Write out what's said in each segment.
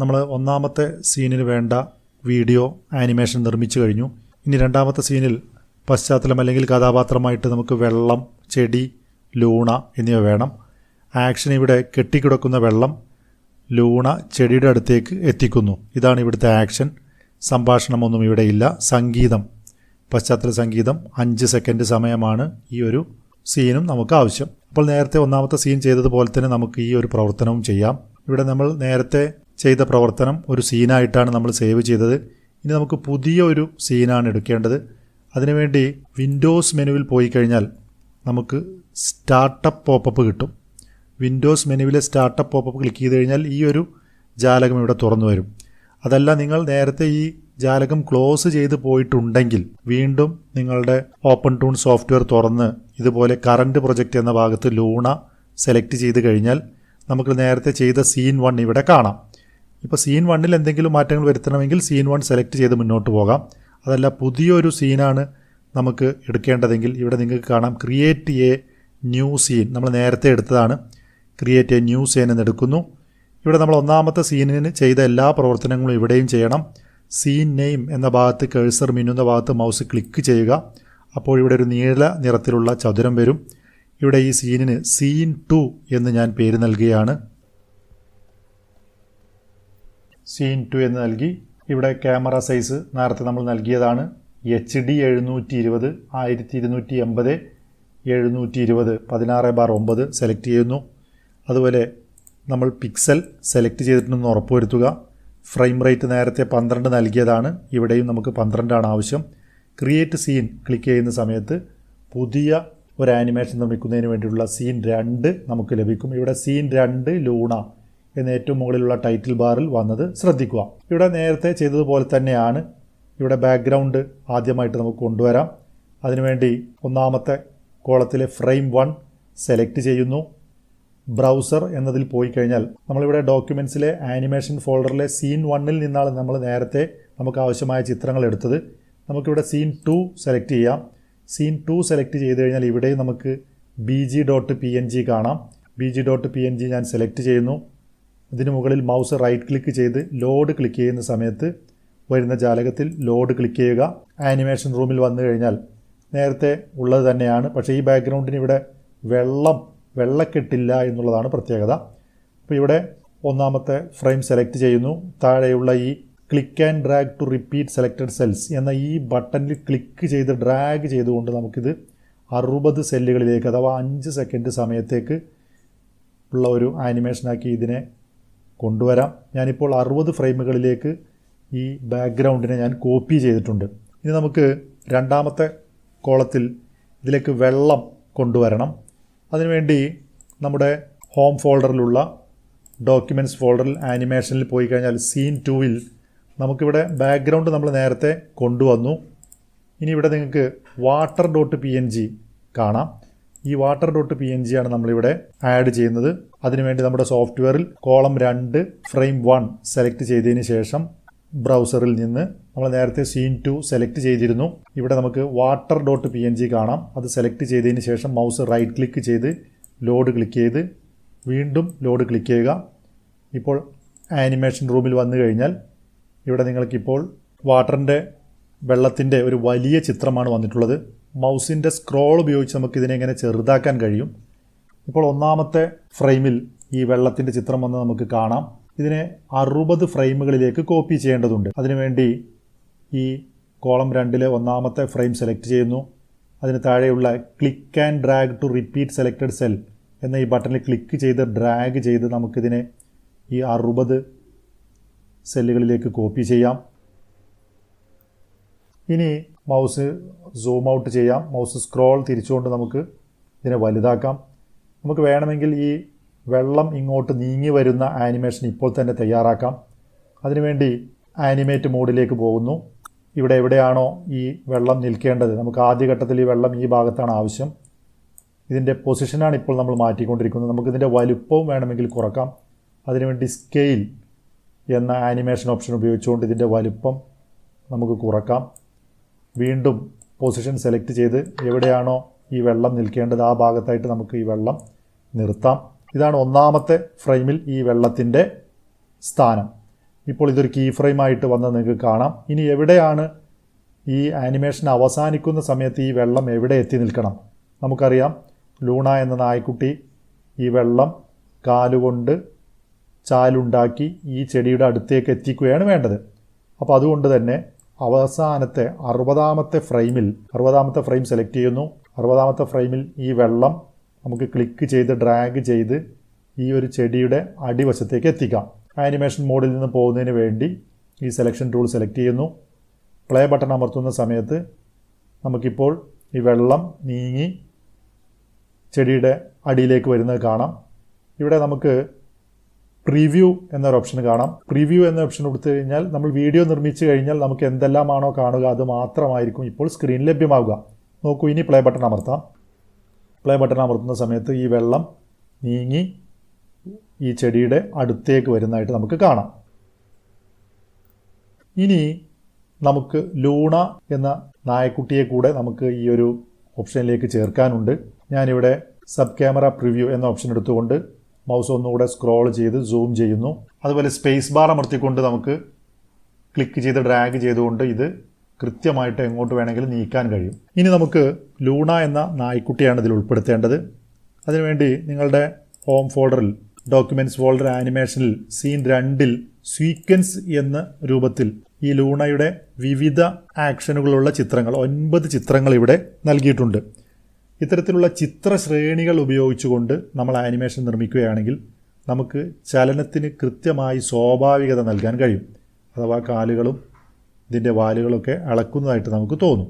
നമ്മൾ ഒന്നാമത്തെ സീനിന് വേണ്ട വീഡിയോ ആനിമേഷൻ നിർമ്മിച്ചു കഴിഞ്ഞു. ഇനി രണ്ടാമത്തെ സീനിൽ പശ്ചാത്തലം അല്ലെങ്കിൽ കഥാപാത്രമായിട്ട് നമുക്ക് വെള്ളം ചെടി ലൂണ എന്നിവ വേണം. ആക്ഷൻ ഇവിടെ കെട്ടിക്കിടക്കുന്ന വെള്ളം ലൂണ ചെടിയുടെ അടുത്തേക്ക് എത്തിക്കുന്നു. ഇതാണ് ഇവിടുത്തെ ആക്ഷൻ. സംഭാഷണമൊന്നും ഇവിടെ ഇല്ല. സംഗീതം. പശ്ചാത്തല സംഗീതം. അഞ്ച് സെക്കൻഡ് സമയമാണ് ഈ ഒരു സീനും നമുക്ക് ആവശ്യം. അപ്പോൾ നേരത്തെ ഒന്നാമത്തെ സീൻ ചെയ്തതുപോലെ തന്നെ നമുക്ക് ഈ ഒരു പ്രവർത്തനവും ചെയ്യാം. ഇവിടെ നമ്മൾ നേരത്തെ ചെയ്ത പ്രവർത്തനം ഒരു സീനായിട്ടാണ് നമ്മൾ സേവ് ചെയ്തത്. ഇനി നമുക്ക് പുതിയ ഒരു സീനാണ് എടുക്കേണ്ടത്. അതിനുവേണ്ടി വിൻഡോസ് മെനുവിൽ പോയി കഴിഞ്ഞാൽ നമുക്ക് സ്റ്റാർട്ടപ്പ് പോപ്പപ്പ് കിട്ടും. വിൻഡോസ് മെനുവിലെ സ്റ്റാർട്ടപ്പ് പോപ്പപ്പ് ക്ലിക്ക് ചെയ്ത് കഴിഞ്ഞാൽ ഈ ഒരു ജാലകം ഇവിടെ തുറന്നു വരും. അതല്ല നിങ്ങൾ നേരത്തെ ഈ ജാലകം ക്ലോസ് ചെയ്ത് പോയിട്ടുണ്ടെങ്കിൽ വീണ്ടും നിങ്ങളുടെ ഓപ്പൺ ടൂൺ സോഫ്റ്റ്വെയർ തുറന്ന് ഇതുപോലെ കറണ്ട് പ്രൊജക്റ്റ് എന്ന ഭാഗത്ത് ലൂണ സെലക്ട് ചെയ്ത് കഴിഞ്ഞാൽ നമുക്ക് നേരത്തെ ചെയ്ത സീൻ വൺ ഇവിടെ കാണാം. ഇപ്പോൾ സീൻ വണ്ണിൽ എന്തെങ്കിലും മാറ്റങ്ങൾ വരുത്തണമെങ്കിൽ സീൻ വൺ സെലക്ട് ചെയ്ത് മുന്നോട്ട് പോകാം. അതല്ല പുതിയൊരു സീനാണ് നമുക്ക് എടുക്കേണ്ടതെങ്കിൽ ഇവിടെ നിങ്ങൾക്ക് കാണാം ക്രിയേറ്റ് എ ന്യൂ സീൻ നമ്മൾ നേരത്തെ എടുത്തതാണ്. ക്രിയേറ്റ് എ ന്യൂ സീൻ എന്ന് എടുക്കുന്നു. ഇവിടെ നമ്മൾ ഒന്നാമത്തെ സീനിന് ചെയ്ത എല്ലാ പ്രവർത്തനങ്ങളും ഇവിടെയും ചെയ്യണം. സീൻ നെയിം എന്ന ഭാഗത്ത് കേഴ്സർ മിന്നുന്ന ഭാഗത്ത് മൗസ് ക്ലിക്ക് ചെയ്യുക. അപ്പോൾ ഇവിടെ ഒരു നീല നിറത്തിലുള്ള ചതുരം വരും. ഇവിടെ ഈ സീനിന് സീൻ ടു എന്ന് ഞാൻ പേര് നൽകുകയാണ്. സീൻ ടു എന്ന് നൽകി. ഇവിടെ ക്യാമറ സൈസ് നേരത്തെ നമ്മൾ നൽകിയതാണ്. എച്ച് ഡി എഴുന്നൂറ്റി ഇരുപത് ആയിരത്തി ഇരുന്നൂറ്റി എൺപത് എഴുന്നൂറ്റി ഇരുപത് പതിനാറ് ബാർ ഒമ്പത് സെലക്ട് ചെയ്യുന്നു. അതുപോലെ നമ്മൾ പിക്സൽ സെലക്ട് ചെയ്തിട്ടുണ്ടെന്ന് ഉറപ്പുവരുത്തുക. ഫ്രെയിം റേറ്റ് നേരത്തെ പന്ത്രണ്ട് നൽകിയതാണ്. ഇവിടെയും നമുക്ക് പന്ത്രണ്ടാണ് ആവശ്യം. ക്രിയേറ്റ് സീൻ ക്ലിക്ക് ചെയ്യുന്ന സമയത്ത് പുതിയ ഒരു ആനിമേഷൻ നിർമ്മിക്കുന്നതിന് വേണ്ടിയുള്ള സീൻ രണ്ട് നമുക്ക് ലഭിക്കും. ഇവിടെ സീൻ രണ്ട് ലൂണ എന്ന ഏറ്റവും മുകളിലുള്ള ടൈറ്റിൽ ബാറിൽ വന്നത് ശ്രദ്ധിക്കുക. ഇവിടെ നേരത്തെ ചെയ്തതുപോലെ തന്നെയാണ് ഇവിടെ ബാക്ക്ഗ്രൗണ്ട് ആദ്യമായിട്ട് നമുക്ക് കൊണ്ടുവരാം. അതിനുവേണ്ടി ഒന്നാമത്തെ കോളത്തിലെ ഫ്രെയിം വൺ സെലക്ട് ചെയ്യുന്നു. ബ്രൗസർ എന്നതിൽ പോയി കഴിഞ്ഞാൽ നമ്മളിവിടെ ഡോക്യുമെന്റ്സിലെ ആനിമേഷൻ ഫോൾഡറിലെ സീൻ വണ്ണിൽ നിന്നാണ് നമ്മൾ നേരത്തെ നമുക്ക് ആവശ്യമായ ചിത്രങ്ങൾ എടുത്തത്. നമുക്കിവിടെ സീൻ ടു സെലക്ട് ചെയ്യാം. സീൻ ടു സെലക്ട് ചെയ്ത് കഴിഞ്ഞാൽ ഇവിടെയും നമുക്ക് B G dot P N G കാണാം. B G dot P N G ഞാൻ സെലക്ട് ചെയ്യുന്നു. ഇതിന് മുകളിൽ മൗസ് റൈറ്റ് ക്ലിക്ക് ചെയ്ത് ലോഡ് ക്ലിക്ക് ചെയ്യുന്ന സമയത്ത് വരുന്ന ജാലകത്തിൽ ലോഡ് ക്ലിക്ക് ചെയ്യുക. ആനിമേഷൻ റൂമിൽ വന്നു കഴിഞ്ഞാൽ നേരത്തെ ഉള്ളത് തന്നെയാണ്. പക്ഷേ ഈ ബാക്ക്ഗ്രൗണ്ടിന് ഇവിടെ വെള്ളം വെള്ളക്കെട്ടില്ല എന്നുള്ളതാണ് പ്രത്യേകത. അപ്പോൾ ഇവിടെ ഒന്നാമത്തെ ഫ്രെയിം സെലക്ട് ചെയ്യുന്നു. താഴെയുള്ള ഈ click and drag to repeat selected cells എന്ന ഈ ബട്ടണിൽ ക്ലിക്ക് ചെയ്ത് ഡ്രാഗ് ചെയ്തുകൊണ്ട് നമുക്കിത് അറുപത് സെല്ലുകളിലേക്ക് അഥവാ അഞ്ച് സെക്കൻഡ് സമയത്തേക്ക് ഉള്ള ഒരു ആനിമേഷനാക്കി ഇതിനെ കൊണ്ടുവരാം. ഞാനിപ്പോൾ അറുപത് ഫ്രെയിമുകളിലേക്ക് ഈ ബാക്ക്ഗ്രൗണ്ടിനെ ഞാൻ കോപ്പി ചെയ്തിട്ടുണ്ട്. ഇനി നമുക്ക് രണ്ടാമത്തെ കോളത്തിൽ ഇതിലേക്ക് വെള്ളം കൊണ്ടുവരണം. അതിനുവേണ്ടി നമ്മുടെ ഹോം ഫോൾഡറിലുള്ള ഡോക്യുമെന്റ്സ് ഫോൾഡറിൽ ആനിമേഷനിൽ പോയി കഴിഞ്ഞാൽ സീൻ ടൂവിൽ നമുക്കിവിടെ ബാക്ക്ഗ്രൗണ്ട് നമ്മൾ നേരത്തെ കൊണ്ടുവന്നു. ഇനി ഇവിടെ നിങ്ങൾക്ക് water dot P N G കാണാം. ഈ water dot P N G ആണ് നമ്മളിവിടെ ആഡ് ചെയ്യുന്നത്. അതിനുവേണ്ടി നമ്മുടെ സോഫ്റ്റ്വെയറിൽ കോളം രണ്ട് ഫ്രെയിം വൺ സെലക്ട് ചെയ്തതിന് ശേഷം ബ്രൗസറിൽ നിന്ന് നമ്മൾ നേരത്തെ സീൻ ടു സെലക്ട് ചെയ്തിരുന്നു. ഇവിടെ നമുക്ക് water dot P N G കാണാം. അത് സെലക്ട് ചെയ്തതിന് ശേഷം മൗസ് റൈറ്റ് ക്ലിക്ക് ചെയ്ത് ലോഡ് ക്ലിക്ക് ചെയ്ത് വീണ്ടും ലോഡ് ക്ലിക്ക് ചെയ്യുക. ഇപ്പോൾ ആനിമേഷൻ റൂമിൽ വന്നു കഴിഞ്ഞാൽ ഇവിടെ നിങ്ങൾക്കിപ്പോൾ വാട്ടറിന്റെ വെള്ളത്തിന്റെ ഒരു വലിയ ചിത്രമാണ് വന്നിട്ടുള്ളത്. മൗസിന്റെ സ്ക്രോൾ ഉപയോഗിച്ച് നമുക്ക് ഇതിനെ ഇങ്ങനെ ചെറുതാക്കാൻ കഴിയും. ഇപ്പോൾ ഒന്നാമത്തെ ഫ്രെയിമിൽ ഈ വെള്ളത്തിന്റെ ചിത്രം വന്ന് നമുക്ക് കാണാം. ഇതിനെ അറുപത് ഫ്രെയിമുകളിലേക്ക് കോപ്പി ചെയ്യേണ്ടതുണ്ട്. അതിനുവേണ്ടി ഈ കോളം രണ്ടിലെ ഒന്നാമത്തെ ഫ്രെയിം സെലക്ട് ചെയ്യുന്നു. അതിന് താഴെയുള്ള click and drag to repeat selected cell എന്ന ഈ ബട്ടണിൽ ക്ലിക്ക് ചെയ്ത് ഡ്രാഗ് ചെയ്ത് നമുക്കിതിനെ ഈ അറുപത് സെല്ലുകളിലേക്ക് കോപ്പി ചെയ്യാം. ഇനി മൗസ് സൂം ഔട്ട് ചെയ്യാം. മൗസ് സ്ക്രോൾ തിരിച്ചുകൊണ്ട് നമുക്ക് ഇതിനെ വലുതാക്കാം. നമുക്ക് വേണമെങ്കിൽ ഈ വെള്ളം ഇങ്ങോട്ട് നീങ്ങി വരുന്ന ആനിമേഷൻ ഇപ്പോൾ തന്നെ തയ്യാറാക്കാം. അതിനുവേണ്ടി ആനിമേറ്റ് മോഡിലേക്ക് പോകുന്നു. ഇവിടെ എവിടെയാണോ ഈ വെള്ളം നിൽക്കേണ്ടത്? നമുക്ക് ആദ്യഘട്ടത്തിൽ ഈ വെള്ളം ഈ ഭാഗത്താണ് ആവശ്യം. ഇതിന്റെ പൊസിഷനാണ് ഇപ്പോൾ നമ്മൾ മാറ്റിക്കൊണ്ടിരിക്കുന്നത്. നമുക്കിതിന്റെ വലുപ്പവും വേണമെങ്കിൽ കുറക്കാം. അതിനുവേണ്ടി സ്കെയിൽ എന്ന ആനിമേഷൻ ഓപ്ഷൻ ഉപയോഗിച്ചുകൊണ്ട് ഇതിന്റെ വലുപ്പം നമുക്ക് കുറക്കാം. വീണ്ടും പൊസിഷൻ സെലക്ട് ചെയ്ത് എവിടെയാണോ ഈ വെള്ളം നിൽക്കേണ്ടത് ആ ഭാഗത്തായിട്ട് നമുക്ക് ഈ വെള്ളം നിർത്താം. ഇതാണ് ഒന്നാമത്തെ ഫ്രെയിമിൽ ഈ വെള്ളത്തിന്റെ സ്ഥാനം. ഇപ്പോൾ ഇതൊരു കീ ഫ്രെയിമായിട്ട് വന്ന് നിങ്ങൾക്ക് കാണാം. ഇനി എവിടെയാണ് ഈ ആനിമേഷൻ അവസാനിക്കുന്ന സമയത്ത് ഈ വെള്ളം എവിടെ എത്തി നിൽക്കണം? നമുക്കറിയാം ലൂണ എന്ന നായ്ക്കുട്ടി ഈ വെള്ളം കാലുകൊണ്ട് ചാലുണ്ടാക്കി ഈ ചെടിയുടെ അടുത്തേക്ക് എത്തിക്കുകയാണ് വേണ്ടത്. അപ്പോൾ അതുകൊണ്ട് തന്നെ അവസാനത്തെ അറുപതാമത്തെ ഫ്രെയിമിൽ അറുപതാമത്തെ ഫ്രെയിം സെലക്ട് ചെയ്യുന്നു. അറുപതാമത്തെ ഫ്രെയിമിൽ ഈ വെള്ളം നമുക്ക് ക്ലിക്ക് ചെയ്ത് ഡ്രാഗ് ചെയ്ത് ഈ ഒരു ചെടിയുടെ അടിവശത്തേക്ക് എത്തിക്കാം. ആനിമേഷൻ മോഡിൽ നിന്ന് പോകുന്നതിന് വേണ്ടി ഈ സെലക്ഷൻ ടൂൾ സെലക്ട് ചെയ്യുന്നു. പ്ലേ ബട്ടൺ അമർത്തുന്ന സമയത്ത് നമുക്കിപ്പോൾ ഈ വെള്ളം നീങ്ങി ചെടിയുടെ അടിയിലേക്ക് വരുന്നത് കാണാം. ഇവിടെ നമുക്ക് പ്രിവ്യൂ എന്നൊരു ഓപ്ഷൻ കാണാം. പ്രിവ്യൂ എന്ന ഓപ്ഷൻ കൊടുത്തു കഴിഞ്ഞാൽ നമ്മൾ വീഡിയോ നിർമ്മിച്ചു കഴിഞ്ഞാൽ നമുക്ക് എന്തെല്ലാമാണോ കാണുക അത് മാത്രമായിരിക്കും ഇപ്പോൾ സ്ക്രീൻ ലഭ്യമാവുക. നോക്കൂ ഇനി പ്ലേ ബട്ടൺ അമർത്താം. പ്ലേ ബട്ടൺ അമർത്തുന്ന സമയത്ത് ഈ വെള്ളം നീങ്ങി ഈ ചെടിയുടെ അടുത്തേക്ക് വരുന്നതായിട്ട് നമുക്ക് കാണാം. ഇനി നമുക്ക് ലൂണ എന്ന നായക്കുട്ടിയെ കൂടെ നമുക്ക് ഈ ഒരു ഓപ്ഷനിലേക്ക് ചേർക്കാനുണ്ട്. ഞാനിവിടെ സബ് ക്യാമറ പ്രിവ്യൂ എന്ന ഓപ്ഷൻ എടുത്തുകൊണ്ട് മൗസ് ഒന്നുകൂടെ സ്ക്രോൾ ചെയ്ത് സൂം ചെയ്യുന്നു. അതുപോലെ സ്പേസ് ബാർ അമർത്തിക്കൊണ്ട് നമുക്ക് ക്ലിക്ക് ചെയ്ത് ഡ്രാഗ് ചെയ്തുകൊണ്ട് ഇത് കൃത്യമായിട്ട് എങ്ങോട്ട് വേണമെങ്കിലും നീക്കാൻ കഴിയും. ഇനി നമുക്ക് ലൂണ എന്ന നായ്ക്കുട്ടിയാണ് ഇതിൽ ഉൾപ്പെടുത്തേണ്ടത്. അതിനുവേണ്ടി നിങ്ങളുടെ ഹോം ഫോൾഡറിൽ ഡോക്യുമെന്റ്സ് ഫോൾഡർ ആനിമേഷനിൽ സീൻ രണ്ടിൽ സ്വീക്വൻസ് എന്ന രൂപത്തിൽ ഈ ലൂണയുടെ വിവിധ ആക്ഷനുകളുള്ള ചിത്രങ്ങൾ ഒൻപത് ചിത്രങ്ങൾ ഇവിടെ നൽകിയിട്ടുണ്ട്. ഇത്തരത്തിലുള്ള ചിത്രശ്രേണികൾ ഉപയോഗിച്ചുകൊണ്ട് നമ്മൾ ആനിമേഷൻ നിർമ്മിക്കുകയാണെങ്കിൽ നമുക്ക് ചലനത്തിന് കൃത്യമായി സ്വാഭാവികത നൽകാൻ കഴിയും. അഥവാ കാലുകളും ഇതിന്റെ വാലുകളൊക്കെ അളക്കുന്നതായിട്ട് നമുക്ക് തോന്നും.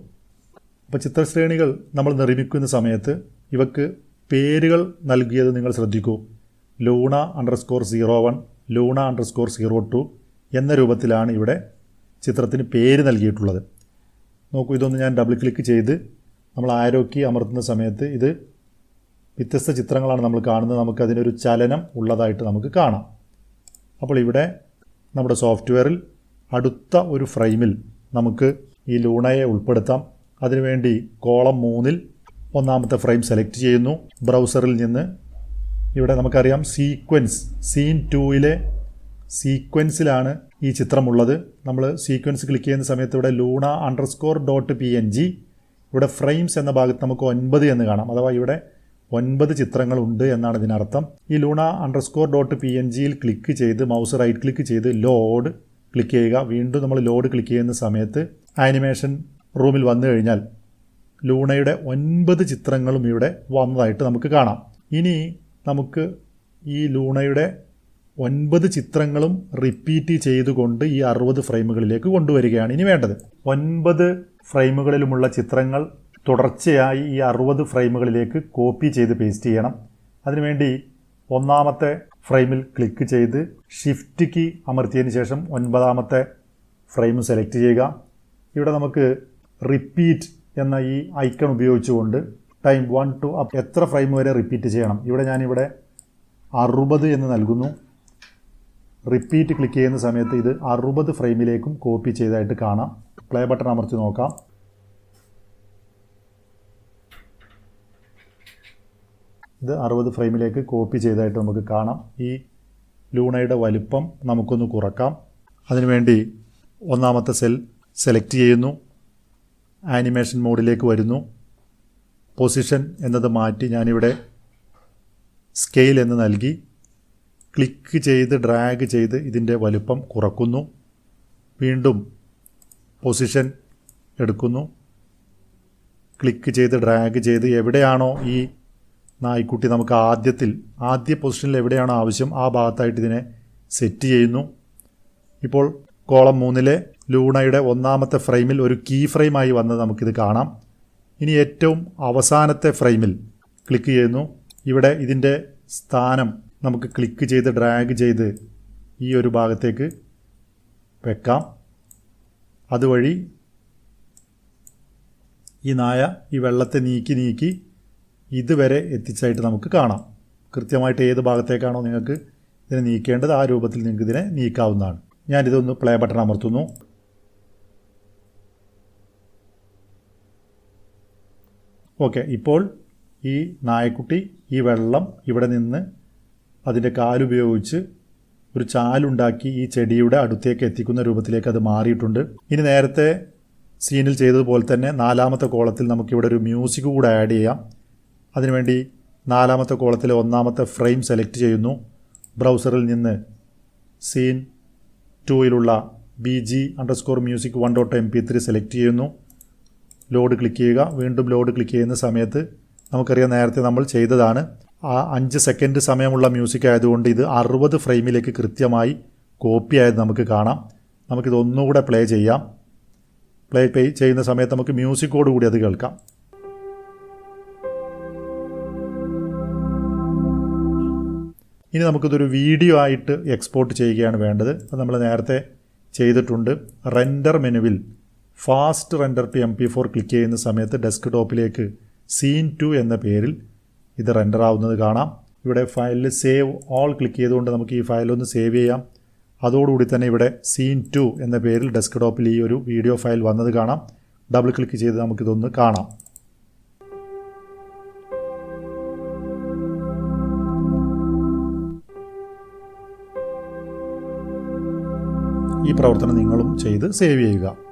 അപ്പോൾ ചിത്രശ്രേണികൾ നമ്മൾ നിർമ്മിക്കുന്ന സമയത്ത് ഇവക്ക് പേരുകൾ നൽകിയത് നിങ്ങൾ ശ്രദ്ധിക്കൂ. Luna underscore zero one luna underscore zero two എന്ന രൂപത്തിലാണ് ഇവിടെ ചിത്രത്തിന് പേര് നൽകിയിട്ടുള്ളത്. നോക്കൂ ഇതൊന്ന് ഞാൻ ഡബിൾ ക്ലിക്ക് ചെയ്ത് നമ്മൾ ആരോക്കി അമർത്തുന്ന സമയത്ത് ഇത് വ്യത്യസ്ത ചിത്രങ്ങളാണ് നമ്മൾ കാണുന്നത്. നമുക്കതിനൊരു ചലനം ഉള്ളതായിട്ട് നമുക്ക് കാണാം. അപ്പോൾ ഇവിടെ നമ്മുടെ സോഫ്റ്റ്വെയറിൽ അടുത്ത ഒരു ഫ്രെയിമിൽ നമുക്ക് ഈ ലൂണയെ ഉൾപ്പെടുത്താം. അതിനുവേണ്ടി കോളം മൂന്നിൽ ഒന്നാമത്തെ ഫ്രെയിം സെലക്ട് ചെയ്യുന്നു. ബ്രൗസറിൽ നിന്ന് ഇവിടെ നമുക്കറിയാം സീക്വൻസ് സീൻ ടൂയിലെ സീക്വൻസിലാണ് ഈ ചിത്രമുള്ളത്. നമ്മൾ സീക്വൻസ് ക്ലിക്ക് ചെയ്യുന്ന സമയത്ത് ഇവിടെ luna underscore dot P N G ഇവിടെ ഫ്രെയിംസ് എന്ന ഭാഗത്ത് നമുക്ക് ഒൻപത് എന്ന് കാണാം. അഥവാ ഇവിടെ ഒൻപത് ചിത്രങ്ങളുണ്ട് എന്നാണ് ഇതിനർത്ഥം. ഈ luna underscore dot P N ജിയിൽ ക്ലിക്ക് ചെയ്ത് മൗസ് റൈറ്റ് ക്ലിക്ക് ചെയ്ത് ലോഡ് ക്ലിക്ക് ചെയ്യുക. വീണ്ടും നമ്മൾ ലോഡ് ക്ലിക്ക് ചെയ്യുന്ന സമയത്ത് ആനിമേഷൻ റൂമിൽ വന്നു കഴിഞ്ഞാൽ ലൂണയുടെ ഒൻപത് ചിത്രങ്ങളും ഇവിടെ വന്നതായിട്ട് നമുക്ക് കാണാം. ഇനി നമുക്ക് ഈ ലൂണയുടെ ഒൻപത് ചിത്രങ്ങളും റിപ്പീറ്റ് ചെയ്തുകൊണ്ട് ഈ അറുപത് ഫ്രെയിമുകളിലേക്ക് കൊണ്ടുവരികയാണ് ഇനി വേണ്ടത്. ഒൻപത് ഫ്രെയിമുകളിലുമുള്ള ചിത്രങ്ങൾ തുടർച്ചയായി ഈ അറുപത് ഫ്രെയിമുകളിലേക്ക് കോപ്പി ചെയ്ത് പേസ്റ്റ് ചെയ്യണം. അതിനുവേണ്ടി ഒന്നാമത്തെ ഫ്രെയിമിൽ ക്ലിക്ക് ചെയ്ത് ഷിഫ്റ്റ് കീ അമർത്തിയതിന് ശേഷം ഒൻപതാമത്തെ ഫ്രെയിം സെലക്ട് ചെയ്യുക. ഇവിടെ നമുക്ക് റിപ്പീറ്റ് എന്ന ഈ ഐക്കൺ ഉപയോഗിച്ചുകൊണ്ട് ടൈം വൺ ടു അപ്പ് എത്ര ഫ്രെയിം വരെ റിപ്പീറ്റ് ചെയ്യണം. ഇവിടെ ഞാനിവിടെ അറുപത് എന്ന് നൽകുന്നു. റിപ്പീറ്റ് ക്ലിക്ക് ചെയ്യുന്ന സമയത്ത് ഇത് അറുപത് ഫ്രെയിമിലേക്കും കോപ്പി ചെയ്തതായിട്ട് കാണാം. പ്ലേ ബട്ടൺ അമർത്തി നോക്കാം. ഇത് അറുപത് ഫ്രെയിമിലേക്ക് കോപ്പി ചെയ്തായിട്ട് നമുക്ക് കാണാം. ഈ ലൂണയുടെ വലിപ്പം നമുക്കൊന്ന് കുറക്കാം. അതിനുവേണ്ടി ഒന്നാമത്തെ സെൽ സെലക്ട് ചെയ്യുന്നു. ആനിമേഷൻ മോഡിലേക്ക് വരുന്നു. പൊസിഷൻ എന്നത് മാറ്റി ഞാനിവിടെ സ്കെയിൽ എന്ന് നൽകി. ക്ലിക്ക് ചെയ്ത് ഡ്രാഗ് ചെയ്ത് ഇതിന്റെ വലുപ്പം കുറക്കുന്നു. വീണ്ടും പൊസിഷൻ എടുക്കുന്നു. ക്ലിക്ക് ചെയ്ത് ഡ്രാഗ് ചെയ്ത് എവിടെയാണോ ഈ നായ്ക്കുട്ടി നമുക്ക് ആദ്യത്തിൽ ആദ്യ പൊസിഷനിൽ എവിടെയാണോ ആവശ്യം ആ ഭാഗത്തായിട്ട് ഇതിനെ സെറ്റ് ചെയ്യുന്നു. ഇപ്പോൾ കോളം മൂന്നിലെ ലൂണയുടെ ഒന്നാമത്തെ ഫ്രെയിമിൽ ഒരു കീ ഫ്രെയിമായി വന്നത് നമുക്കിത് കാണാം. ഇനി ഏറ്റവും അവസാനത്തെ ഫ്രെയിമിൽ ക്ലിക്ക് ചെയ്യുന്നു. ഇവിടെ ഇതിന്റെ സ്ഥാനം നമുക്ക് ക്ലിക്ക് ചെയ്ത് ഡ്രാഗ് ചെയ്ത് ഈ ഒരു ഭാഗത്തേക്ക് വെക്കാം. അതുവഴി ഈ നായ ഈ വെള്ളത്തെ നീക്കി നീക്കി ഇതുവരെ എത്തിച്ചായിട്ട് നമുക്ക് കാണാം. കൃത്യമായിട്ട് ഏത് ഭാഗത്തേക്കാണോ നിങ്ങൾക്ക് ഇതിനെ നീക്കേണ്ടത് ആ രൂപത്തിൽ നിങ്ങൾക്ക് ഇതിനെ നീക്കാവുന്നതാണ്. ഞാനിതൊന്ന് പ്ലേ ബട്ടൺ അമർത്തുന്നു. ഓക്കെ ഇപ്പോൾ ഈ നായക്കുട്ടി ഈ വെള്ളം ഇവിടെ നിന്ന് അതിന്റെ കാലുപയോഗിച്ച് ഒരു ചാലുണ്ടാക്കി ഈ ചെടിയുടെ അടുത്തേക്ക് എത്തിക്കുന്ന രൂപത്തിലേക്ക് അത് മാറിയിട്ടുണ്ട്. ഇനി നേരത്തെ സീനിൽ ചെയ്തതുപോലെ തന്നെ നാലാമത്തെ കോളത്തിൽ നമുക്കിവിടെ ഒരു മ്യൂസിക് കൂടെ ആഡ് ചെയ്യാം. അതിനുവേണ്ടി നാലാമത്തെ കോളത്തിലെ ഒന്നാമത്തെ ഫ്രെയിം സെലക്ട് ചെയ്യുന്നു. ബ്രൗസറിൽ നിന്ന് scene ടൂയിലുള്ള B G underscore music one dot M P three select ചെയ്യുന്നു. ലോഡ് ക്ലിക്ക് ചെയ്യുക. വീണ്ടും ലോഡ് ക്ലിക്ക് ചെയ്യുന്ന സമയത്ത് നമുക്കറിയാം നേരത്തെ നമ്മൾ ചെയ്തതാണ്. ആ അഞ്ച് സെക്കൻഡ് സമയമുള്ള മ്യൂസിക് ആയതുകൊണ്ട് ഇത് അറുപത് ഫ്രെയിമിലേക്ക് കൃത്യമായി കോപ്പി ആയത് നമുക്ക് കാണാം. നമുക്കിത് ഒന്നുകൂടെ പ്ലേ ചെയ്യാം. പ്ലേ പേ ചെയ്യുന്ന സമയത്ത് നമുക്ക് മ്യൂസിക്കോട് കൂടി അത് കേൾക്കാം. ഇനി നമുക്കിതൊരു വീഡിയോ ആയിട്ട് എക്സ്പോർട്ട് ചെയ്യുകയാണ് വേണ്ടത്. അത് നമ്മൾ നേരത്തെ ചെയ്തിട്ടുണ്ട്. റെൻഡർ മെനുവിൽ fast render to M P four click ചെയ്യുന്ന സമയത്ത് ഡെസ്ക് ടോപ്പിലേക്ക് സീൻ ടു എന്ന പേരിൽ ഇത് റെൻഡർ ആവുന്നത് കാണാം. ഇവിടെ ഫയലിൽ സേവ് ഓൾ ക്ലിക്ക് ചെയ്തുകൊണ്ട് നമുക്ക് ഈ ഫയലൊന്ന് സേവ് ചെയ്യാം. അതോടുകൂടി തന്നെ ഇവിടെ സീൻ ടു എന്ന പേരിൽ ഡെസ്ക് ടോപ്പിൽ ഈ ഒരു വീഡിയോ ഫയൽ വന്നത് കാണാം. ഡബിൾ ക്ലിക്ക് ചെയ്ത് നമുക്കിതൊന്ന് കാണാം. ഈ പ്രവർത്തനം നിങ്ങളും ചെയ്ത് സേവ് ചെയ്യുക.